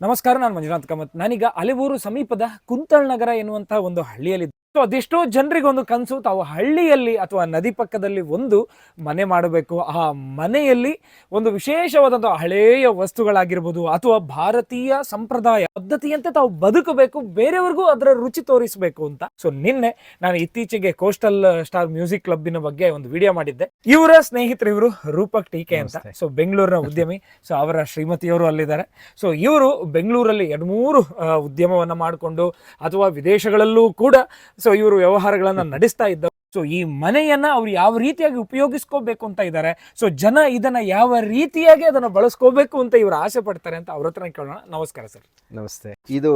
ನಮಸ್ಕಾರ ನಾನು ಮಂಜುನಾಥ್ ಕಾಮತ್. ನಾನೀಗ ಅಲೆಬೂರು ಸಮೀಪದ ಕುಂತಳ್ ನಗರ ಎನ್ನುವಂತಹ ಒಂದು ಹಳ್ಳಿಯಲ್ಲಿ ಸೊ ಅದೆಷ್ಟೋ ಜನರಿಗೆ ಒಂದು ಕನಸು ತಾವು ಹಳ್ಳಿಯಲ್ಲಿ ಅಥವಾ ನದಿ ಪಕ್ಕದಲ್ಲಿ ಒಂದು ಮನೆ ಮಾಡಬೇಕು. ಆ ಮನೆಯಲ್ಲಿ ಒಂದು ವಿಶೇಷವಾದಂಥ ಹಳೆಯ ವಸ್ತುಗಳಾಗಿರ್ಬೋದು ಅಥವಾ ಭಾರತೀಯ ಸಂಪ್ರದಾಯ ಪದ್ಧತಿಯಂತೆ ತಾವು ಬದುಕಬೇಕು ಬೇರೆಯವ್ರಿಗೂ ಅದರ ರುಚಿ ತೋರಿಸಬೇಕು ಅಂತ. ಸೊ ನಿನ್ನೆ ನಾನು ಇತ್ತೀಚೆಗೆ ಕೋಸ್ಟಲ್ ಸ್ಟಾರ್ ಮ್ಯೂಸಿಕ್ ಕ್ಲಬ್ಬಿನ ಬಗ್ಗೆ ಒಂದು ವಿಡಿಯೋ ಮಾಡಿದ್ದೆ. ಇವರ ಸ್ನೇಹಿತರು ಇವರು ರೂಪಕ್ ಟೀಕೆ ಅಂತ. ಸೊ ಬೆಂಗಳೂರಿನ ಉದ್ಯಮಿ ಸೊ ಅವರ ಶ್ರೀಮತಿಯವರು ಅಲ್ಲಿದ್ದಾರೆ. ಸೊ ಇವರು ಬೆಂಗಳೂರಲ್ಲಿ ಎರಡು ಮೂರು ಉದ್ಯಮವನ್ನ ಮಾಡಿಕೊಂಡು ಅಥವಾ ವಿದೇಶಗಳಲ್ಲೂ ಕೂಡ ಸೊ ಇವರು ವ್ಯವಹಾರಗಳನ್ನ ನಡೆಸ್ತಾ ಇದ್ದ ಸೊ ಈ ಮನೆಯನ್ನ ಅವ್ರು ಯಾವ ರೀತಿಯಾಗಿ ಉಪಯೋಗಿಸ್ಕೋಬೇಕು ಅಂತ ಇದ್ದಾರೆ ಸೊ ಜನ ಇದನ್ನ ಯಾವ ರೀತಿಯಾಗಿ ಅದನ್ನ ಬಳಸ್ಕೋಬೇಕು ಅಂತ ಇವರು ಆಸೆ ಪಡ್ತಾರೆ ಅಂತ ಅವ್ರ ಹತ್ರ ಕೇಳೋಣ. ನಮಸ್ಕಾರ ಸರ್. ನಮಸ್ತೆ. ಇದು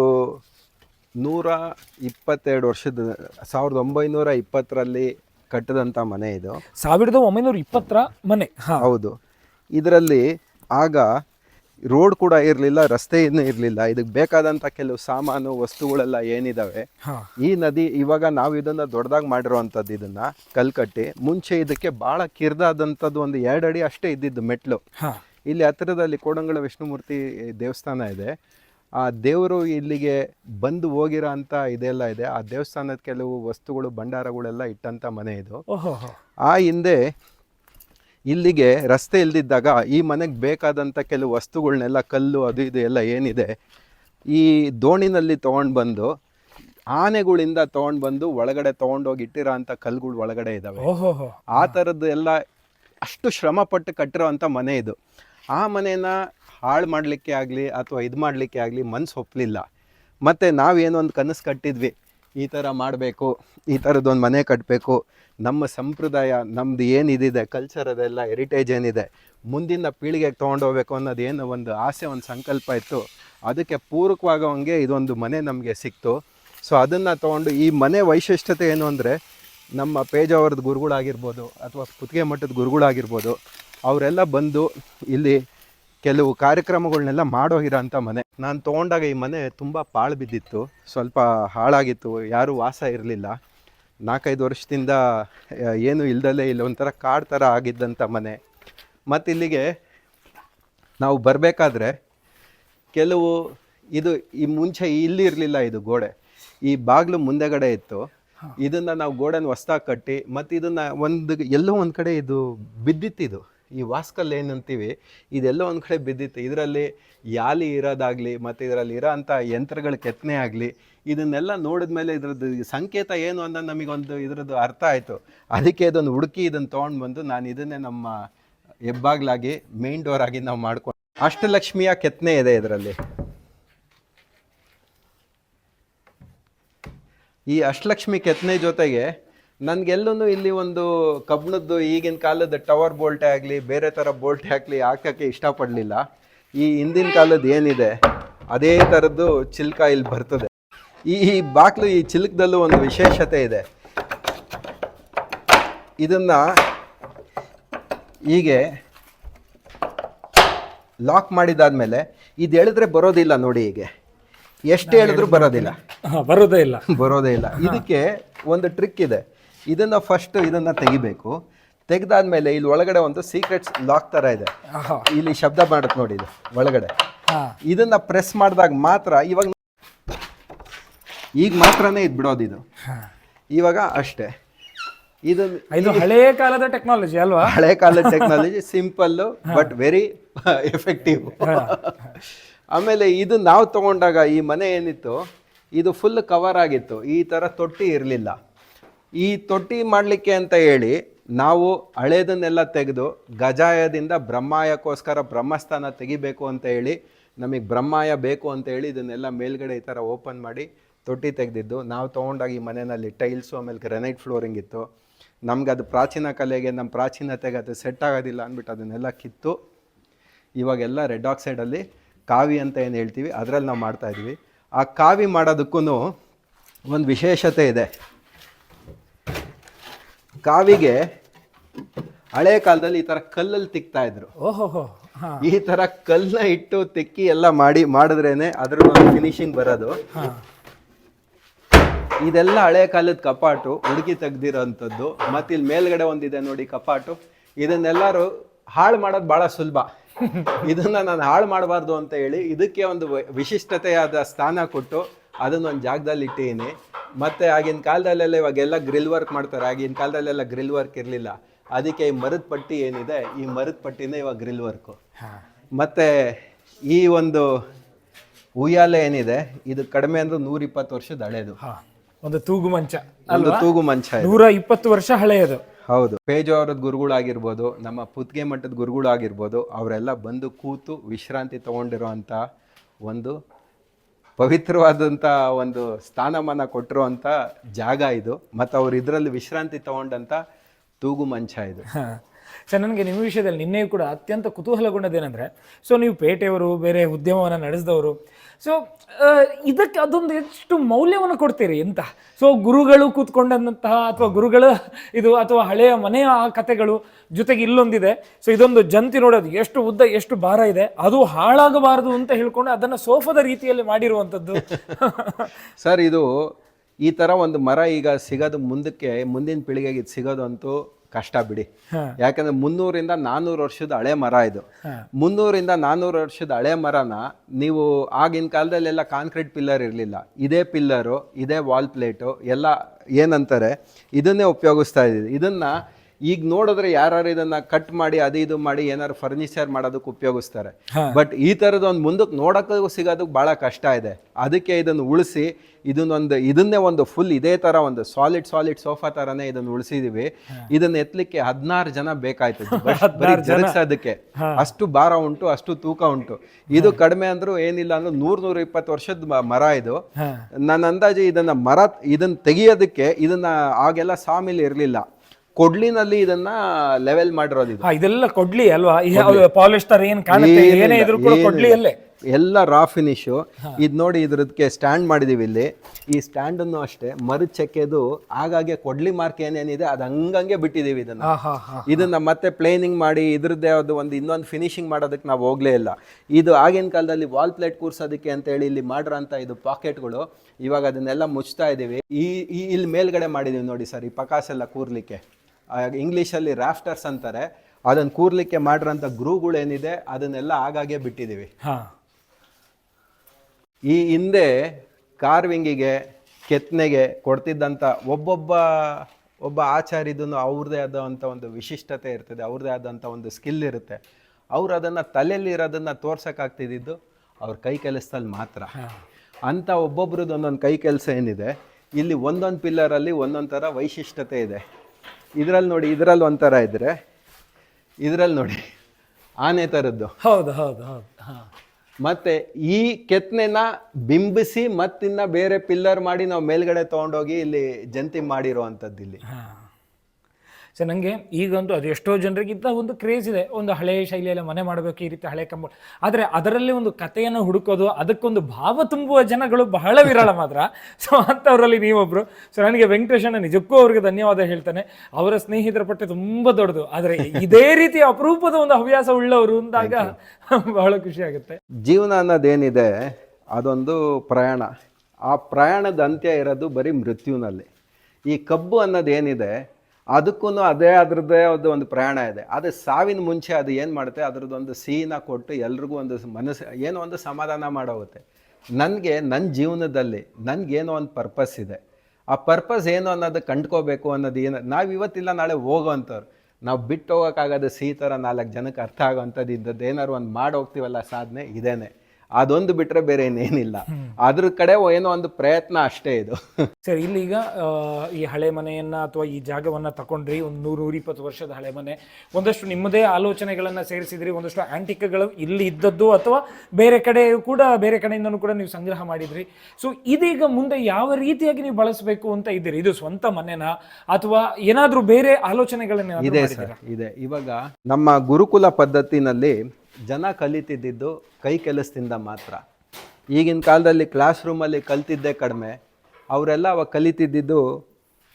ನೂರ ಇಪ್ಪತ್ತೆರಡು ವರ್ಷದ ಸಾವಿರದ ಒಂಬೈನೂರ ಇಪ್ಪತ್ತರಲ್ಲಿ ಕಟ್ಟಿದಂಥ ಮನೆ ಇದು. ಸಾವಿರದ ಒಂಬೈನೂರ ಇಪ್ಪತ್ತರ ಮನೆ. ಹಾ. ಹೌದು. ಇದರಲ್ಲಿ ಆಗ ರೋಡ್ ಕೂಡ ಇರಲಿಲ್ಲ ರಸ್ತೆ ಏನೂ ಇರಲಿಲ್ಲ. ಇದಕ್ಕೆ ಬೇಕಾದಂಥ ಕೆಲವು ಸಾಮಾನು ವಸ್ತುಗಳೆಲ್ಲ ಏನಿದಾವೆ? ಈ ನದಿ ಇವಾಗ ನಾವು ಇದನ್ನ ದೊಡ್ಡದಾಗಿ ಮಾಡಿರೋವಂಥದ್ದು ಇದನ್ನ ಕಲ್ಕಟ್ಟಿ. ಮುಂಚೆ ಇದಕ್ಕೆ ಭಾಳ ಕಿರಿದಾದಂಥದ್ದು ಒಂದು ಎರಡು ಅಡಿ ಅಷ್ಟೇ ಇದ್ದಿದ್ದು ಮೆಟ್ಲು. ಇಲ್ಲಿ ಹತ್ತಿರದಲ್ಲಿ ಕೋಡಂಗಳ ವಿಷ್ಣುಮೂರ್ತಿ ದೇವಸ್ಥಾನ ಇದೆ. ಆ ದೇವರು ಇಲ್ಲಿಗೆ ಬಂದು ಹೋಗಿರೋ ಅಂತ ಇದೆಲ್ಲ ಇದೆ. ಆ ದೇವಸ್ಥಾನದ ಕೆಲವು ವಸ್ತುಗಳು ಭಂಡಾರಗಳೆಲ್ಲ ಇಟ್ಟಂತ ಮನೆ ಇದು. ಆ ಹಿಂದೆ ಇಲ್ಲಿಗೆ ರಸ್ತೆ ಇಲ್ದಿದ್ದಾಗ ಈ ಮನೆಗೆ ಬೇಕಾದಂಥ ಕೆಲವು ವಸ್ತುಗಳನ್ನೆಲ್ಲ ಕಲ್ಲು ಅದು ಇದು ಎಲ್ಲ ಏನಿದೆ ಈ ದೋಣಿನಲ್ಲಿ ತೊಗೊಂಡು ಬಂದು ಆನೆಗಳಿಂದ ತೊಗೊಂಡು ಬಂದು ಒಳಗಡೆ ತೊಗೊಂಡೋಗಿ ಇಟ್ಟಿರೋ ಅಂಥ ಕಲ್ಲುಗಳು ಒಳಗಡೆ ಇದ್ದಾವೆ ಆ ಥರದ್ದು ಎಲ್ಲ ಅಷ್ಟು ಶ್ರಮಪಟ್ಟು ಕಟ್ಟಿರೋ ಅಂಥ ಮನೆ ಇದು. ಆ ಮನೇನ ಹಾಳು ಮಾಡಲಿಕ್ಕೆ ಆಗಲಿ ಅಥವಾ ಇದು ಮಾಡಲಿಕ್ಕೆ ಆಗಲಿ ಮನಸ್ಸು ಒಪ್ಪಲಿಲ್ಲ ಮತ್ತು ನಾವೇನೊಂದು ಕನಸು ಕಟ್ಟಿದ್ವಿ. ಈ ಥರ ಮಾಡಬೇಕು, ಈ ಥರದ್ದೊಂದು ಮನೆ ಕಟ್ಟಬೇಕು ನಮ್ಮ ಸಂಪ್ರದಾಯ ನಮ್ಮದು ಏನಿದೆ ಕಲ್ಚರ್ ಅದೆಲ್ಲ ಹೆರಿಟೇಜ್ ಏನಿದೆ, ಮುಂದಿನ ಪೀಳಿಗೆಗೆ ತೊಗೊಂಡೋಗ್ಬೇಕು ಅನ್ನೋದು ಏನು ಒಂದು ಆಸೆ, ಒಂದು ಸಂಕಲ್ಪ ಇತ್ತು. ಅದಕ್ಕೆ ಪೂರಕವಾಗೋಂಗೆ ಇದೊಂದು ಮನೆ ನಮಗೆ ಸಿಕ್ತು. ಸೊ ಅದನ್ನು ತೊಗೊಂಡು ಈ ಮನೆ ವೈಶಿಷ್ಟ್ಯತೆ ಏನು ಅಂದರೆ, ನಮ್ಮ ಪೇಜಾವರದ ಗುರುಗಳಾಗಿರ್ಬೋದು, ಅಥವಾ ಪುತ್ತಿಗೆ ಮಠದ ಗುರುಗಳಾಗಿರ್ಬೋದು, ಅವರೆಲ್ಲ ಬಂದು ಇಲ್ಲಿ ಕೆಲವು ಕಾರ್ಯಕ್ರಮಗಳನ್ನೆಲ್ಲ ಮಾಡೋಗಿರೋಂಥ ಮನೆ. ನಾನು ತೊಗೊಂಡಾಗ ಈ ಮನೆ ತುಂಬ ಪಾಳು ಬಿದ್ದಿತ್ತು. ಸ್ವಲ್ಪ ಹಾಳಾಗಿತ್ತು. ಯಾರೂ ವಾಸ ಇರಲಿಲ್ಲ. ನಾಲ್ಕೈದು ವರ್ಷದಿಂದ ಏನು ಇಲ್ದಲೇ ಇಲ್ಲ. ಒಂಥರ ಕಾಡು ಥರ ಆಗಿದ್ದಂಥ ಮನೆ. ಮತ್ತು ಇಲ್ಲಿಗೆ ನಾವು ಬರಬೇಕಾದ್ರೆ ಕೆಲವು ಇದು ಈ ಮುಂಚೆ ಇಲ್ಲಿ ಇರಲಿಲ್ಲ ಇದು ಗೋಡೆ. ಈ ಬಾಗಿಲು ಮುಂದೆಗಡೆ ಇತ್ತು. ಇದನ್ನು ನಾವು ಗೋಡೆನ ಹೊಸ್ದಾಗಿ ಕಟ್ಟಿ ಮತ್ತು ಇದನ್ನು ಒಂದು ಎಲ್ಲೋ ಒಂದು ಕಡೆ ಇದು ಬಿದ್ದಿತ್ತಿದು ಈ ವಾಸ್ಕಲ್ ಏನಂತೀವಿ, ಇದೆಲ್ಲ ಒಂದು ಕಡೆ ಬಿದ್ದಿತ್ತು. ಇದರಲ್ಲಿ ಯಾಲಿ ಇರೋದಾಗಲಿ, ಮತ್ತು ಇದರಲ್ಲಿ ಇರೋ ಅಂಥ ಯಂತ್ರಗಳ ಕೆತ್ತನೆ ಆಗಲಿ, ಇದನ್ನೆಲ್ಲ ನೋಡಿದ ಮೇಲೆ ಇದ್ರದ್ದು ಸಂಕೇತ ಏನು ಅನ್ನೋದು ನಮಗೊಂದು ಇದರದ್ದು ಅರ್ಥ ಆಯಿತು. ಅದಕ್ಕೆ ಇದೊಂದು ಹುಡುಕಿ ಇದನ್ನು ತೊಗೊಂಡು ಬಂದು ನಾನು ಇದನ್ನೇ ನಮ್ಮ ಹೆಬ್ಬಾಗ್ಲಾಗಿ ಮೇನ್ ಡೋರ್ ಆಗಿ ನಾವು ಮಾಡ್ಕೊಂಡು ಅಷ್ಟಲಕ್ಷ್ಮಿಯ ಕೆತ್ತನೆ ಇದೆ ಇದರಲ್ಲಿ. ಈ ಅಷ್ಟಲಕ್ಷ್ಮಿ ಕೆತ್ತನೆ ಜೊತೆಗೆ ನನಗೆಲ್ಲೂ ಇಲ್ಲಿ ಒಂದು ಕಬ್ಣದ್ದು ಈಗಿನ ಕಾಲದ ಟವರ್ ಬೋಲ್ಟೆ ಆಗಲಿ ಬೇರೆ ಥರ ಬೋಲ್ಟೆ ಆಗಲಿ ಹಾಕೋಕ್ಕೆ ಇಷ್ಟಪಡಲಿಲ್ಲ. ಈ ಹಿಂದಿನ ಕಾಲದ ಏನಿದೆ ಅದೇ ಥರದ್ದು ಚಿಲ್ಕ ಇಲ್ಲಿ ಬರ್ತದೆ. ಈ ಈ ಬಾಕ್ಲು ಈ ಚಿಲ್ಕದಲ್ಲೂ ಒಂದು ವಿಶೇಷತೆ ಇದೆ. ಇದನ್ನು ಹೀಗೆ ಲಾಕ್ ಮಾಡಿದಾದ್ಮೇಲೆ ಇದು ಹೇಳಿದ್ರೆ ಬರೋದಿಲ್ಲ ನೋಡಿ ಹೀಗೆ. ಎಷ್ಟು ಹೇಳಿದ್ರು ಬರೋದಿಲ್ಲ. ಬರೋದೇ ಇಲ್ಲ. ಬರೋದೇ ಇಲ್ಲ. ಇದಕ್ಕೆ ಒಂದು ಟ್ರಿಕ್ ಇದೆ. ಇದನ್ನ ಫಸ್ಟ್ ಇದನ್ನ ತೆಗಿಬೇಕು. ತೆಗೆದಾದ್ಮೇಲೆ ಇಲ್ಲಿ ಒಳಗಡೆ ಒಂದು ಸೀಕ್ರೆಟ್ಸ್ ಲಾಕ್ ತರ ಇದೆ. ಇಲ್ಲಿ ಶಬ್ದ ಮಾಡುತ್ತೆ ನೋಡಿ ಇದು ಒಳಗಡೆ. ಇದನ್ನು ಪ್ರೆಸ್ ಮಾಡಿದಾಗ ಮಾತ್ರ ಇವಾಗ ಈಗ ಮಾತ್ರನೇ ಇದು. ಬಿಡೋದು ಇದು. ಇವಾಗ ಅಷ್ಟೇ. ಇದು ಇದು ಹಳೆಯ ಕಾಲದ ಟೆಕ್ನಾಲಜಿ ಅಲ್ವಾ? ಹಳೆ ಕಾಲದ technology simple but very effective ಆಮೇಲೆ ಇದು ನಾವು ತಗೊಂಡಾಗ ಈ ಮನೆ ಏನಿತ್ತು ಇದು ಫುಲ್ ಕವರ್ ಆಗಿತ್ತು. ಈ ಥರ ತೊಟ್ಟಿ ಇರಲಿಲ್ಲ. ಈ ತೊಟ್ಟಿ ಮಾಡಲಿಕ್ಕೆ ಅಂತ ಹೇಳಿ ನಾವು ಹಳೇದನ್ನೆಲ್ಲ ತೆಗೆದು ಗಜಾಯದಿಂದ ಬ್ರಹ್ಮಾಯಕ್ಕೋಸ್ಕರ ಬ್ರಹ್ಮಸ್ಥಾನ ತೆಗಿಬೇಕು ಅಂತ ಹೇಳಿ ನಮಗೆ ಬ್ರಹ್ಮಾಯ ಬೇಕು ಅಂತ ಹೇಳಿ ಇದನ್ನೆಲ್ಲ ಮೇಲ್ಗಡೆ ಈ ಥರ ಓಪನ್ ಮಾಡಿ ತೊಟ್ಟಿ ತೆಗೆದಿದ್ದು. ನಾವು ತೊಗೊಂಡಾಗ ಈ ಮನೆಯಲ್ಲಿ ಟೈಲ್ಸು, ಆಮೇಲೆ ಗ್ರನೈಟ್ ಫ್ಲೋರಿಂಗ್ ಇತ್ತು. ನಮ್ಗೆ ಅದು ಪ್ರಾಚೀನ ಕಲೆಗೆ, ನಮ್ಮ ಪ್ರಾಚೀನತೆಗೆ ಅದು ಸೆಟ್ ಆಗೋದಿಲ್ಲ ಅಂದ್ಬಿಟ್ಟು ಅದನ್ನೆಲ್ಲ ಕಿತ್ತು. ಇವಾಗೆಲ್ಲ ರೆಡ್ ಆಕ್ಸೈಡಲ್ಲಿ ಕಾವಿ ಅಂತ ಏನು ಹೇಳ್ತೀವಿ, ಅದರಲ್ಲಿ ನಾವು ಮಾಡ್ತಾಯಿದ್ವಿ ಆ ಕಾವಿ ಮಾಡೋದಕ್ಕೂ ಒಂದು ವಿಶೇಷತೆ ಇದೆ. ಕಾವಿಗೆ ಹಳೆ ಕಾಲದಲ್ಲಿ ಈ ತರ ಕಲ್ಲಲ್ಲಿ ತಿಕ್ತಾ ಇದ್ರು. ಓಹೋಹо ಈ ತರ ಕಲ್ಲ ಇಟ್ಟು ತಿಕ್ಕಿ ಎಲ್ಲ ಮಾಡಿ ಮಾಡಿದ್ರೇನೆ ಅದ್ರ ಫಿನಿಶಿಂಗ್ ಬರೋದು. ಇದೆಲ್ಲ ಹಳೆ ಕಾಲದ ಕಪಾಟು ಹುಡುಗಿ ತೆಗ್ದಿರೋಂಥದ್ದು. ಮತ್ತೆ ಇಲ್ಲಿ ಮೇಲ್ಗಡೆ ಒಂದಿದೆ ನೋಡಿ ಕಪಾಟು. ಇದನ್ನೆಲ್ಲರೂ ಹಾಳು ಮಾಡೋದು ಭಾಳ ಸುಲಭ. ಇದನ್ನ ನಾನು ಹಾಳು ಮಾಡಬಾರ್ದು ಅಂತ ಹೇಳಿ ಇದಕ್ಕೆ ಒಂದು ವಿಶಿಷ್ಟತೆಯಾದ ಸ್ಥಾನ ಕೊಟ್ಟು ಅದನ್ನೊಂದು ಜಾಗದಲ್ಲಿ ಇಟ್ಟಿದ್ದೀನಿ. ಮತ್ತೆ ಆಗಿನ ಕಾಲದಲ್ಲೆಲ್ಲ ಇವಾಗೆಲ್ಲ ಗ್ರಿಲ್ ವರ್ಕ್ ಮಾಡ್ತಾರೆ. ಆಗಿನ ಕಾಲದಲ್ಲೆಲ್ಲ ಗ್ರಿಲ್ ವರ್ಕ್ ಇರಲಿಲ್ಲ. ಅದಕ್ಕೆ ಈ ಮರದ ಪಟ್ಟಿ ಏನಿದೆ ಈ ಮರದ ಪಟ್ಟಿನೇ ಇವಾಗ ಗ್ರಿಲ್ ವರ್ಕು ಮತ್ತೆ ಈ ಒಂದು ಉಯ್ಯಾಲೆ ಏನಿದೆ ಇದು ಕಡಿಮೆ ಅಂದ್ರೆ ನೂರ ಇಪ್ಪತ್ತು ವರ್ಷದ ಹಳೆಯದು ಒಂದು ತೂಗು ಮಂಚ ಒಂದು ತೂಗು ಮಂಚ. ನೂರ ಇಪ್ಪತ್ತು ವರ್ಷ ಹಳೆಯದು ಹೌದು. ಪೇಜು ಅವರದ ಗುರುಗಳಾಗಿರ್ಬೋದು ನಮ್ಮ ಪುತ್ಗೆ ಮಠದ ಗುರುಗಳಾಗಿರ್ಬೋದು ಅವರೆಲ್ಲ ಬಂದು ಕೂತು ವಿಶ್ರಾಂತಿ ತಗೊಂಡಿರುವಂತ ಒಂದು ಪವಿತ್ರವಾದಂಥ ಒಂದು ಸ್ಥಾನಮಾನ ಕೊಟ್ಟಿರುವಂಥ ಜಾಗ ಇದು. ಮತ್ತು ಅವರು ಇದರಲ್ಲಿ ವಿಶ್ರಾಂತಿ ತಗೊಂಡಂಥ ತೂಗು ಮಂಚ ಇದು. ಸರ್, ನನಗೆ ನಿಮ್ಮ ವಿಷಯದಲ್ಲಿ ನಿನ್ನೆಯೂ ಕೂಡ ಅತ್ಯಂತ ಕುತೂಹಲಗೊಂಡದೇನೆಂದರೆ ಸೊ ನೀವು ಪೇಟೆಯವರು, ಬೇರೆ ಉದ್ಯಮವನ್ನು ನಡೆಸಿದವರು ಸೊ ಇದಕ್ಕೆ ಅದೊಂದು ಎಷ್ಟು ಮೌಲ್ಯವನ್ನು ಕೊಡ್ತೀರಿ ಅಂತ ಸೊ ಗುರುಗಳು ಕೂತ್ಕೊಂಡಂತಹ ಅಥವಾ ಗುರುಗಳ ಇದು ಅಥವಾ ಹಳೆಯ ಮನೆಯ ಆ ಕಥೆಗಳು ಜೊತೆಗೆ ಇಲ್ಲೊಂದಿದೆ. ಸೊ ಇದೊಂದು ಜಂತಿ ನೋಡೋದು ಎಷ್ಟು ಉದ್ದ, ಎಷ್ಟು ಭಾರ ಇದೆ. ಅದು ಹಾಳಾಗಬಾರದು ಅಂತ ಹೇಳ್ಕೊಂಡು ಅದನ್ನು ಸೋಫಾದ ರೀತಿಯಲ್ಲಿ ಮಾಡಿರುವಂಥದ್ದು ಸರ್, ಇದು ಈ ಥರ ಒಂದು ಮರ ಈಗ ಸಿಗೋದು ಮುಂದಕ್ಕೆ, ಮುಂದಿನ ಪೀಳಿಗೆಗೆ ಇದು ಸಿಗೋದಂತೂ ಕಷ್ಟ ಬಿಡಿ. ಯಾಕಂದ್ರೆ ಮುನ್ನೂರಿಂದ ನಾನ್ನೂರು ವರ್ಷದ ಹಳೆ ಮರ ಇದು. ಮುನ್ನೂರಿಂದ ನಾನ್ನೂರು ವರ್ಷದ ಹಳೆ ಮರನ ನೀವು ಆಗಿನ ಕಾಲದಲ್ಲೆಲ್ಲ ಕಾಂಕ್ರೀಟ್ ಪಿಲ್ಲರ್ ಇರಲಿಲ್ಲ ಇದೇ ಪಿಲ್ಲರು ಇದೇ ವಾಲ್ ಪ್ಲೇಟು ಎಲ್ಲ ಏನಂತಾರೆ ಇದನ್ನೇ ಉಪಯೋಗಿಸ್ತಾ ಇದ್ದೀವಿ ಇದನ್ನ ಈಗ ನೋಡಿದ್ರೆ ಯಾರು ಇದನ್ನ ಕಟ್ ಮಾಡಿ ಅದು ಇದು ಮಾಡಿ ಏನಾದ್ರು ಫರ್ನಿಚರ್ ಮಾಡೋದಕ್ಕೆ ಉಪಯೋಗಿಸ್ತಾರೆ. ಬಟ್ ಈ ಥರದ ಒಂದು ಮುಂದಕ್ಕೆ ನೋಡೋಕ್ಕೂ ಸಿಗೋದಕ್ಕೆ ಭಾಳ ಕಷ್ಟ ಇದೆ. ಅದಕ್ಕೆ ಇದನ್ನು ಉಳಿಸಿ ಇದನ್ನೊಂದು ಇದನ್ನೇ ಒಂದು ಫುಲ್ ಇದೇ ಥರ ಒಂದು ಸಾಲಿಡ್ ಸಾಲಿಡ್ ಸೋಫಾ ಥರನೇ ಇದನ್ನು ಉಳಿಸಿದೀವಿ. ಇದನ್ನ ಎತ್ತಲಿಕ್ಕೆ ಹದಿನಾರು ಜನ ಬೇಕಾಯ್ತು ಜರುಗಿಸೋದಕ್ಕೆ ಅಷ್ಟು ಭಾರ ಉಂಟು ಅಷ್ಟು ತೂಕ ಉಂಟು. ಇದು ಕಡಿಮೆ ಅಂದ್ರೂ ಏನಿಲ್ಲ ಅಂದ್ರೆ ನೂರ್ ನೂರ ಇಪ್ಪತ್ತು ವರ್ಷದ ಮರ ಇದು. ನನ್ನ ಅಂದಾಜು ಇದನ್ನ ಮರ ಇದನ್ನ ತೆಗಿಯೋದಕ್ಕೆ ಇದನ್ನ ಆಗೆಲ್ಲ ಸಾಮಿಲ್ ಇರಲಿಲ್ಲ. ಕೊಡ್ಲಿನಲ್ಲಿ ಇದನ್ನ ಲೆವೆಲ್ ಮಾಡಿರೋದು ಇದು. ಹಾ ಇದೆಲ್ಲ ಕೊಡ್ಲಿ ಅಲ್ವಾ? ಪಾಲಿಸ್ಟರ್ ಏನ್ ಕಾಣುತ್ತೆ? ಏನೇ ಏನಿಲ್ಲ, ಇದ್ರು ಕೂಡ ಏನಿಲ್ಲ. ಕೊಡ್ಲಿ ಅಲ್ಲೇ. ಎಲ್ಲ ರಾ ಫಿನಿಶು ಇದು ನೋಡಿ ಇದ್ರದಕ್ಕೆ ಸ್ಟ್ಯಾಂಡ್ ಮಾಡಿದೀವಿ ಇಲ್ಲಿ. ಈ ಸ್ಟ್ಯಾಂಡನ್ನು ಅಷ್ಟೇ ಮರು ಚೆಕ್ಕೆದು ಆಗಾಗ್ಗೆ ಕೊಡ್ಲಿ ಮಾರ್ಕ್ ಏನೇನಿದೆ ಅದು ಹಂಗಂಗೆ ಬಿಟ್ಟಿದೀವಿ ಇದನ್ನ. ಹಾ ಹಾ ಹಾ ಇದನ್ನ ಮತ್ತೆ ಪ್ಲೇನಿಂಗ್ ಮಾಡಿ ಇದ್ರದ್ದೇ ಅದು ಒಂದು ಇನ್ನೊಂದು ಫಿನಿಶಿಂಗ್ ಮಾಡೋದಕ್ಕೆ ನಾವು ಹೋಗ್ಲೇ ಇಲ್ಲ. ಇದು ಆಗಿನ ಕಾಲದಲ್ಲಿ ವಾಲ್ ಪ್ಲೇಟ್ ಕೂರ್ಸೋದಕ್ಕೆ ಅಂತ ಹೇಳಿ ಇಲ್ಲಿ ಮಾಡಿರೋಂಥ ಇದು ಪಾಕೆಟ್ಗಳು ಇವಾಗ ಅದನ್ನೆಲ್ಲ ಮುಚ್ತಾ ಇದೀವಿ. ಈ ಈ ಇಲ್ಲಿ ಮೇಲ್ಗಡೆ ಮಾಡಿದೀವಿ ನೋಡಿ ಸರ್ ಈ ಪಕಾಸ್ ಎಲ್ಲ ಕೂರ್ಲಿಕ್ಕೆ. ಇಂಗ್ಲೀಷಲ್ಲಿ ರಾಫ್ಟರ್ಸ್ ಅಂತಾರೆ. ಅದನ್ನು ಕೂರ್ಲಿಕ್ಕೆ ಮಾಡಿರೋಂಥ ಗ್ರೂಗಳೇನಿದೆ ಅದನ್ನೆಲ್ಲ ಆಗಾಗ್ಗೆ ಬಿಟ್ಟಿದ್ದೀವಿ ಹಾ. ಈ ಹಿಂದೆ ಕಾರ್ವಿಂಗಿಗೆ ಕೆತ್ತನೆಗೆ ಕೊಡ್ತಿದ್ದಂಥ ಒಬ್ಬೊಬ್ಬ ಒಬ್ಬ ಆಚಾರ್ಯದೂ ಅವ್ರದ್ದೇ ಆದಂಥ ಒಂದು ವಿಶಿಷ್ಟತೆ ಇರ್ತದೆ ಅವ್ರದ್ದೇ ಆದಂಥ ಒಂದು ಸ್ಕಿಲ್ ಇರುತ್ತೆ. ಅವ್ರು ಅದನ್ನು ತಲೆಯಲ್ಲಿ ಇರೋದನ್ನು ತೋರ್ಸೋಕ್ಕಾಗ್ತಿದ್ದು ಅವ್ರ ಕೈ ಕೆಲಸದಲ್ಲಿ ಮಾತ್ರ. ಅಂಥ ಒಬ್ಬೊಬ್ರದ್ದು ಒಂದೊಂದು ಕೈ ಕೆಲಸ ಏನಿದೆ ಇಲ್ಲಿ ಒಂದೊಂದು ಪಿಲ್ಲರಲ್ಲಿ ಒಂದೊಂದು ಥರ ವೈಶಿಷ್ಟ್ಯತೆ ಇದೆ. ಇದರಲ್ಲಿ ನೋಡಿ ಇದರಲ್ಲಿ ಒಂಥರ ಇದ್ರೆ ಇದರಲ್ಲಿ ನೋಡಿ ಆನೆ ಥರದ್ದು. ಹೌದು ಹೌದು ಹೌದು. ಹಾ. ಮತ್ತೆ ಈ ಕೆತ್ತನೆನ ಬಿಂಬಿಸಿ ಮತ್ತಿನ್ನ ಬೇರೆ ಪಿಲ್ಲರ್ ಮಾಡಿ ನಾವು ಮೇಲ್ಗಡೆ ತಗೊಂಡೋಗಿ ಇಲ್ಲಿ ಜಂತಿ ಮಾಡಿರುವಂಥದ್ದು ಇಲ್ಲಿ ಹಾ. ಸೊ ನನಗೆ ಈಗಂತೂ ಅದು ಎಷ್ಟೋ ಜನರಿಗಿಂತ ಒಂದು ಕ್ರೇಜ್ ಇದೆ. ಒಂದು ಹಳೆಯ ಶೈಲಿಯಲ್ಲಿ ಮನೆ ಮಾಡಬೇಕು ಈ ರೀತಿ ಹಳೆ ಕಂಬ. ಆದರೆ ಅದರಲ್ಲಿ ಒಂದು ಕಥೆಯನ್ನು ಹುಡುಕೋದು ಅದಕ್ಕೊಂದು ಭಾವ ತುಂಬುವ ಜನಗಳು ಬಹಳ ವಿರಳ ಮಾತ್ರ. ಸೊ ಅಂಥವರಲ್ಲಿ ನೀವೊಬ್ಬರು ಸೊ ನನಗೆ ವೆಂಕಟೇಶಣ್ಣ ನಿಜಕ್ಕೂ ಅವ್ರಿಗೆ ಧನ್ಯವಾದ ಹೇಳ್ತಾನೆ. ಅವರ ಸ್ನೇಹಿತರ ಪಟ್ಟೆ ತುಂಬ ದೊಡ್ಡದು. ಆದರೆ ಇದೇ ರೀತಿ ಅಪರೂಪದ ಒಂದು ಹವ್ಯಾಸ ಉಳ್ಳವರು ಅಂದಾಗ ಬಹಳ ಖುಷಿ ಆಗುತ್ತೆ. ಜೀವನ ಅನ್ನೋದೇನಿದೆ ಅದೊಂದು ಪ್ರಯಾಣ. ಆ ಪ್ರಯಾಣದ ಅಂತ್ಯ ಇರೋದು ಬರೀ ಮೃತ್ಯುನಲ್ಲಿ. ಈ ಕಬ್ಬು ಅನ್ನೋದೇನಿದೆ ಅದಕ್ಕೂ ಅದೇ ಅದರದ್ದೇ ಅದು ಒಂದು ಪ್ರಯಾಣ ಇದೆ. ಅದು ಸಾವಿನ ಮುಂಚೆ ಅದು ಏನು ಮಾಡುತ್ತೆ? ಅದರದ್ದು ಒಂದು ಸಿಹಿನ ಕೊಟ್ಟು ಎಲ್ರಿಗೂ ಒಂದು ಮನಸ್ಸು ಏನೋ ಒಂದು ಸಮಾಧಾನ ಮಾಡೋಗುತ್ತೆ. ನನಗೆ ನನ್ನ ಜೀವನದಲ್ಲಿ ನನಗೇನೋ ಒಂದು ಪರ್ಪಸ್ ಇದೆ. ಆ ಪರ್ಪಸ್ ಏನು ಅನ್ನೋದು ಕಂಡ್ಕೋಬೇಕು ಅನ್ನೋದು ಏನು ನಾವು ಇವತ್ತಿಲ್ಲ, ನಾಳೆ ಹೋಗೋವಂಥವ್ರು ನಾವು ಬಿಟ್ಟು ಹೋಗೋಕ್ಕಾಗೋದು ಸಿಹಿ ಥರ ನಾಲ್ಕು ಜನಕ್ಕೆ ಅರ್ಥ ಆಗೋವಂಥದ್ದು ಇದ್ದದ್ದು ಏನಾದ್ರು ಒಂದು ಮಾಡೋಗ್ತೀವಲ್ಲ ಸಾಧನೆ ಇದೇನೆ. ಅದೊಂದು ಬಿಟ್ರೆ ಬೇರೆ ಇನ್ನೇನಿಲ್ಲ. ಅದ್ರ ಕಡೆ ಏನೋ ಒಂದು ಪ್ರಯತ್ನ ಅಷ್ಟೇ ಇದು. ಸರ್ ಇಲ್ಲಿ ಈಗ ಈ ಹಳೆ ಮನೆಯನ್ನ ಅಥವಾ ಈ ಜಾಗವನ್ನ ತಕೊಂಡ್ರಿ ಒಂದು ನೂರು ನೂರ ಇಪ್ಪತ್ತು ವರ್ಷದ ಹಳೆ ಮನೆ. ಒಂದಷ್ಟು ನಿಮ್ಮದೇ ಆಲೋಚನೆಗಳನ್ನ ಸೇರಿಸಿದ್ರಿ ಒಂದಷ್ಟು ಆಂಟಿಕಗಳು ಇಲ್ಲಿ ಇದ್ದದ್ದು ಅಥವಾ ಬೇರೆ ಕಡೆ ಕೂಡ ಬೇರೆ ಕಡೆಯಿಂದನೂ ಕೂಡ ನೀವು ಸಂಗ್ರಹ ಮಾಡಿದ್ರಿ. ಸೊ ಇದೀಗ ಮುಂದೆ ಯಾವ ರೀತಿಯಾಗಿ ನೀವು ಬಳಸಬೇಕು ಅಂತ ಇದ್ದೀರಿ? ಇದು ಸ್ವಂತ ಮನೆನಾ? ಅಥವಾ ಏನಾದ್ರೂ ಬೇರೆ ಆಲೋಚನೆಗಳನ್ನ ಇದೆ ಸರ್ ಇದೆ. ಇವಾಗ ನಮ್ಮ ಗುರುಕುಲ ಪದ್ಧತಿನಲ್ಲಿ ಜನ ಕಲಿತಿದ್ದಿದ್ದು ಕೈ ಕೆಲಸದಿಂದ ಮಾತ್ರ. ಈಗಿನ ಕಾಲದಲ್ಲಿ ಕ್ಲಾಸ್ ರೂಮಲ್ಲಿ ಕಲ್ತಿದ್ದೇ ಕಡಿಮೆ. ಅವರೆಲ್ಲ ಅವಾಗ ಕಲಿತಿದ್ದಿದ್ದು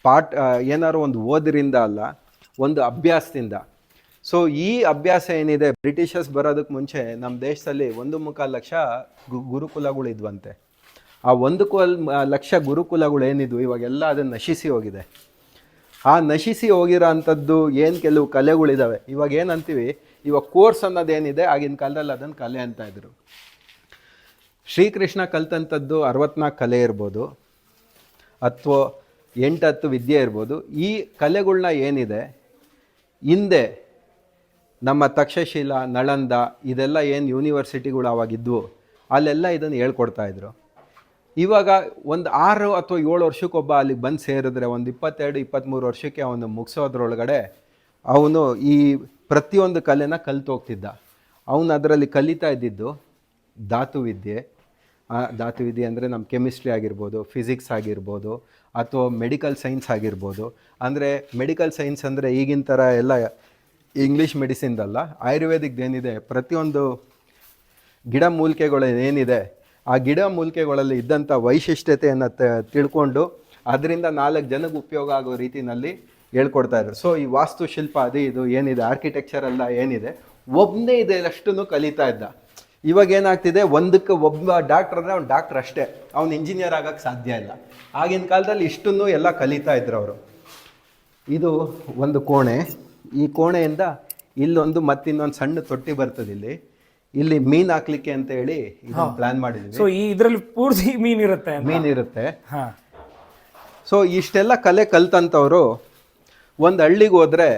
ಪಾಠ ಏನಾದ್ರು ಒಂದು ಓದರಿಂದ ಅಲ್ಲ, ಒಂದು ಅಭ್ಯಾಸದಿಂದ. ಸೊ ಈ ಅಭ್ಯಾಸ ಏನಿದೆ, ಬ್ರಿಟಿಷರ್ಸ್ ಬರೋದಕ್ಕೆ ಮುಂಚೆ ನಮ್ಮ ದೇಶದಲ್ಲಿ ಒಂದು ಮುಖ ಲಕ್ಷ ಗು, ಗುರುಕುಲಗಳು ಇದ್ವಂತೆ. ಆ ಒಂದು ಕುಲ್ ಲಕ್ಷ ಗುರುಕುಲಗಳು ಏನಿದ್ವು ಇವಾಗೆಲ್ಲ ಅದನ್ನು ನಶಿಸಿ ಹೋಗಿದೆ. ಆ ನಶಿಸಿ ಹೋಗಿರೋ ಅಂಥದ್ದು ಏನು ಕೆಲವು ಕಲೆಗಳಿದ್ದಾವೆ ಇವಾಗ ಏನಂತೀವಿ ಇವಾಗ ಕೋರ್ಸ್ ಅನ್ನೋದೇನಿದೆ, ಆಗಿನ ಕಾಲದಲ್ಲಿ ಅದನ್ನು ಕಲೆ ಅಂತ ಇದ್ರು. ಶ್ರೀಕೃಷ್ಣ ಕಲ್ತಂಥದ್ದು ಅರವತ್ನಾಲ್ಕು ಕಲೆ ಇರ್ಬೋದು, ಅಥವಾ ಎಂಟು ಹತ್ತು ವಿದ್ಯೆ ಇರ್ಬೋದು. ಈ ಕಲೆಗಳನ್ನ ಏನಿದೆ, ಹಿಂದೆ ನಮ್ಮ ತಕ್ಷಶಿಲ, ನಳಂದ, ಇದೆಲ್ಲ ಏನು ಯೂನಿವರ್ಸಿಟಿಗಳು ಆವಾಗಿದ್ವು ಅಲ್ಲೆಲ್ಲ ಇದನ್ನು ಹೇಳ್ಕೊಡ್ತಾ ಇದ್ರು. ಇವಾಗ ಒಂದು ಆರು ಅಥವಾ ಏಳು ವರ್ಷಕ್ಕೊಬ್ಬ ಅಲ್ಲಿಗೆ ಬಂದು ಸೇರಿದ್ರೆ ಒಂದು ಇಪ್ಪತ್ತೆರಡು ಇಪ್ಪತ್ತ್ಮೂರು ವರ್ಷಕ್ಕೆ ಅವನು ಮುಗಿಸೋದ್ರೊಳಗಡೆ ಅವನು ಈ ಪ್ರತಿಯೊಂದು ಕಲೆನ ಕಲಿತು ಹೋಗ್ತಿದ್ದ ಅವನು ಅದರಲ್ಲಿ ಕಲಿತಾ ಇದ್ದಿದ್ದು ಧಾತು ವಿದ್ಯೆ ಆ ಧಾತು ವಿದ್ಯೆ ಅಂದರೆ ನಮ್ಮ ಕೆಮಿಸ್ಟ್ರಿ ಆಗಿರ್ಬೋದು, ಫಿಸಿಕ್ಸ್ ಆಗಿರ್ಬೋದು, ಅಥವಾ ಮೆಡಿಕಲ್ ಸೈನ್ಸ್ ಆಗಿರ್ಬೋದು. ಅಂದರೆ ಮೆಡಿಕಲ್ ಸೈನ್ಸ್ ಅಂದರೆ ಈಗಿನ ಥರ ಎಲ್ಲ ಇಂಗ್ಲೀಷ್ ಮೆಡಿಸಿನ್ದಲ್ಲ ಆಯುರ್ವೇದಿಕ್ದೇನಿದೆ ಪ್ರತಿಯೊಂದು ಗಿಡ ಮೂಲಿಕೆಗಳು ಏನಿದೆ, ಆ ಗಿಡ ಮೂಲಿಕೆಗಳಲ್ಲಿ ಇದ್ದಂಥ ವೈಶಿಷ್ಟ್ಯತೆಯನ್ನು ತಿಳ್ಕೊಂಡು ಅದರಿಂದ ನಾಲ್ಕು ಜನಕ್ಕೆ ಉಪಯೋಗ ಆಗೋ ರೀತಿನಲ್ಲಿ ಹೇಳ್ಕೊಡ್ತಾ ಇದ್ರು. ಸೊ ಈ ವಾಸ್ತುಶಿಲ್ಪ ಅದು ಇದು ಏನಿದೆ ಆರ್ಕಿಟೆಕ್ಚರ್ ಎಲ್ಲ ಏನಿದೆ ಒಬ್ಬನೇ ಇದೆ ಅಷ್ಟನ್ನು ಕಲಿತಾ ಇದ್ದ. ಇವಾಗ ಏನಾಗ್ತಿದೆ ಒಂದಕ್ಕೆ ಒಬ್ಬ ಡಾಕ್ಟರ್ ಅಂದರೆ ಅವ್ನು ಡಾಕ್ಟರ್ ಅಷ್ಟೇ. ಅವ್ನು ಇಂಜಿನಿಯರ್ ಆಗೋಕ್ಕೆ ಸಾಧ್ಯ ಇಲ್ಲ. ಆಗಿನ ಕಾಲದಲ್ಲಿ ಇಷ್ಟನ್ನು ಎಲ್ಲ ಕಲಿತಾ ಇದ್ರು ಅವರು. ಇದು ಒಂದು ಕೋಣೆ. ಈ ಕೋಣೆಯಿಂದ ಇಲ್ಲೊಂದು ಮತ್ತಿನ್ನೊಂದು ಸಣ್ಣ ತೊಟ್ಟಿ ಬರ್ತದೆ ಇಲ್ಲಿ. ಇಲ್ಲಿ ಮೀನ್ ಹಾಕ್ಲಿಕ್ಕೆ ಅಂತ ಹೇಳಿ ಪ್ಲಾನ್ ಮಾಡಿದ್ವಿ. ಸೊ ಈ ಇದ್ರಲ್ಲಿ ಪೂರ್ತಿ ಮೀನ್ ಇರುತ್ತೆ. ಮೀನ್ ಇರುತ್ತೆ. ಸೊ ಇಷ್ಟೆಲ್ಲ ಕಲೆ ಕಲ್ತಂಥವ್ರು ಒಂದು ಹಳ್ಳಿಗೆ ಹೋದರೆ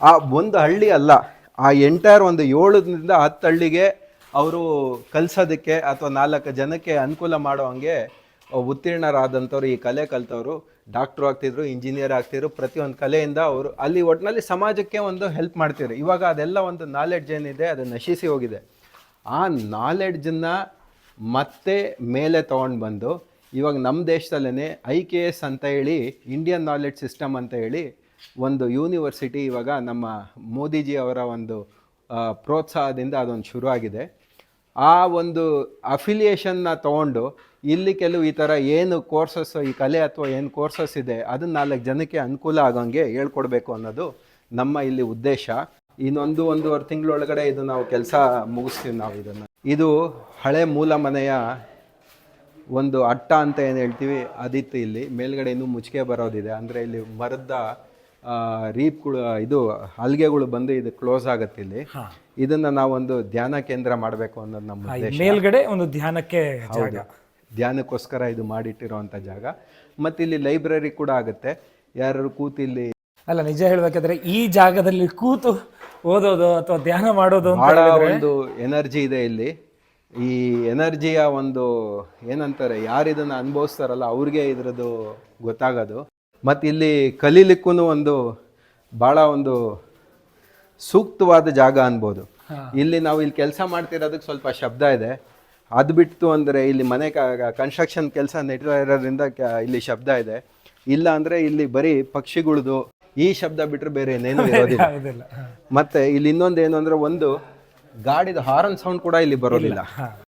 ಆ ಒಂದು ಹಳ್ಳಿ ಅಲ್ಲ, ಆ ಎಂಟೈರ್ ಒಂದು ಏಳರಿಂದ ಹತ್ತು ಹಳ್ಳಿಗೆ ಅವರು ಕಲಿಸೋದಕ್ಕೆ ಅಥವಾ ನಾಲ್ಕು ಜನಕ್ಕೆ ಅನುಕೂಲ ಮಾಡೋ ಹಂಗೆ ಉತ್ತೀರ್ಣರಾದಂಥವ್ರು, ಈ ಕಲೆ ಕಲ್ತವ್ರು. ಡಾಕ್ಟ್ರು ಆಗ್ತಿದ್ರು, ಇಂಜಿನಿಯರ್ ಆಗ್ತಿದ್ರು, ಪ್ರತಿಯೊಂದು ಕಲೆಯಿಂದ ಅವರು ಅಲ್ಲಿ ಒಟ್ಟಿನಲ್ಲಿ ಸಮಾಜಕ್ಕೆ ಒಂದು ಹೆಲ್ಪ್ ಮಾಡ್ತಿದ್ರು. ಇವಾಗ ಅದೆಲ್ಲ ಒಂದು ನಾಲೆಡ್ಜ್ ಏನಿದೆ ಅದು ನಶಿಸಿ ಹೋಗಿದೆ. ಆ ನಾಲೆಡ್ಜನ್ನು ಮತ್ತೆ ಮೇಲೆ ತೊಗೊಂಡು ಬಂದು, ಇವಾಗ ನಮ್ಮ ದೇಶದಲ್ಲೇ ಐ ಕೆ ಎಸ್ ಅಂತ ಹೇಳಿ ಇಂಡಿಯನ್ ನಾಲೆಡ್ಜ್ ಸಿಸ್ಟಮ್ ಅಂತ ಹೇಳಿ ಒಂದು ಯೂನಿವರ್ಸಿಟಿ ಇವಾಗ ನಮ್ಮ ಮೋದಿಜಿ ಅವರ ಒಂದು ಪ್ರೋತ್ಸಾಹದಿಂದ ಅದೊಂದು ಶುರು ಆಗಿದೆ ಆ ಒಂದು ಅಫಿಲಿಯೇಷನ್ನ ತಗೊಂಡು ಇಲ್ಲಿ ಕೆಲವು ಈ ಥರ ಏನು ಕೋರ್ಸಸ್ ಈ ಕಲೆ ಅಥವಾ ಏನು ಕೋರ್ಸಸ್ ಇದೆ, ಅದನ್ನ ನಾಲ್ಕು ಜನಕ್ಕೆ ಅನುಕೂಲ ಆಗೋಂಗೆ ಹೇಳ್ಕೊಡ್ಬೇಕು ಅನ್ನೋದು ನಮ್ಮ ಇಲ್ಲಿ ಉದ್ದೇಶ. ಇನ್ನೊಂದು ಒಂದೂವರೆ ತಿಂಗಳೊಳಗಡೆ ಇದು ನಾವು ಕೆಲಸ ಮುಗಿಸ್ತೀವಿ ನಾವು ಇದನ್ನು. ಇದು ಹಳೆ ಮೂಲ ಮನೆಯ ಒಂದು ಅಟ್ಟ ಅಂತ ಏನು ಹೇಳ್ತೀವಿ, ಅದಿತ್ತು ಇಲ್ಲಿ. ಮೇಲ್ಗಡೆ ಇನ್ನೂ ಮುಚ್ಚಿಗೆ ಬರೋದಿದೆ. ಅಂದರೆ ಇಲ್ಲಿ ಮರದ ರೀಪ್ಗಳು ಇದು ಹಲ್ಗೆಗಳು ಬಂದು ಇದು ಕ್ಲೋಸ್ ಆಗುತ್ತೆ ಇಲ್ಲಿ. ಇದನ್ನ ನಾವೊಂದು ಧ್ಯಾನ ಕೇಂದ್ರ ಮಾಡಬೇಕು ಅನ್ನೋದು ನಮ್ಮ ಮೇಲ್ಗಡೆ ಒಂದು ಧ್ಯಾನಕ್ಕೆ ಜಾಗ. ಧ್ಯಾನಕ್ಕೋಸ್ಕರ ಇದು ಮಾಡಿಟ್ಟಿರುವಂಥ ಜಾಗ. ಮತ್ತು ಇಲ್ಲಿ ಲೈಬ್ರರಿ ಕೂಡ ಆಗುತ್ತೆ. ಯಾರು ಕೂತು ಇಲ್ಲಿ ಅಲ್ಲ ನಿಜ ಹೇಳ್ಬೇಕಾದ್ರೆ ಈ ಜಾಗದಲ್ಲಿ ಕೂತು ಓದೋದು ಅಥವಾ ಧ್ಯಾನ ಮಾಡೋದು ಬಹಳ ಒಂದು ಎನರ್ಜಿ ಇದೆ ಇಲ್ಲಿ. ಈ ಎನರ್ಜಿಯ ಒಂದು ಏನಂತಾರೆ ಯಾರು ಇದನ್ನ ಅನುಭವಿಸ್ತಾರಲ್ಲ ಅವ್ರಿಗೆ ಇದ್ರದ್ದು ಗೊತ್ತಾಗೋದು. ಮತ್ತು ಇಲ್ಲಿ ಕಲೀಲಿಕ್ಕೂ ಒಂದು ಭಾಳ ಒಂದು ಸೂಕ್ತವಾದ ಜಾಗ ಅನ್ಬೋದು. ಇಲ್ಲಿ ನಾವು ಇಲ್ಲಿ ಕೆಲಸ ಮಾಡ್ತಿರೋದಕ್ಕೆ ಸ್ವಲ್ಪ ಶಬ್ದ ಇದೆ. ಅದು ಬಿಟ್ಟು ಅಂದರೆ ಇಲ್ಲಿ ಮನೆ ಕನ್ಸ್ಟ್ರಕ್ಷನ್ ಕೆಲಸ ನಡೀತಾ ಇರೋದ್ರಿಂದ ಇಲ್ಲಿ ಶಬ್ದ ಇದೆ. ಇಲ್ಲ ಅಂದರೆ ಇಲ್ಲಿ ಬರೀ ಪಕ್ಷಿಗಳದು ಈ ಶಬ್ದ ಬಿಟ್ಟರೆ ಬೇರೆ ಏನೇನು ಇರೋದಿಲ್ಲ. ಮತ್ತೆ ಇಲ್ಲಿ ಇನ್ನೊಂದು ಏನು ಅಂದರೆ ಒಂದು ಗಾಡಿದ ಹಾರನ್ ಸೌಂಡ್ ಕೂಡ ಇಲ್ಲಿ ಬರೋದಿಲ್ಲ.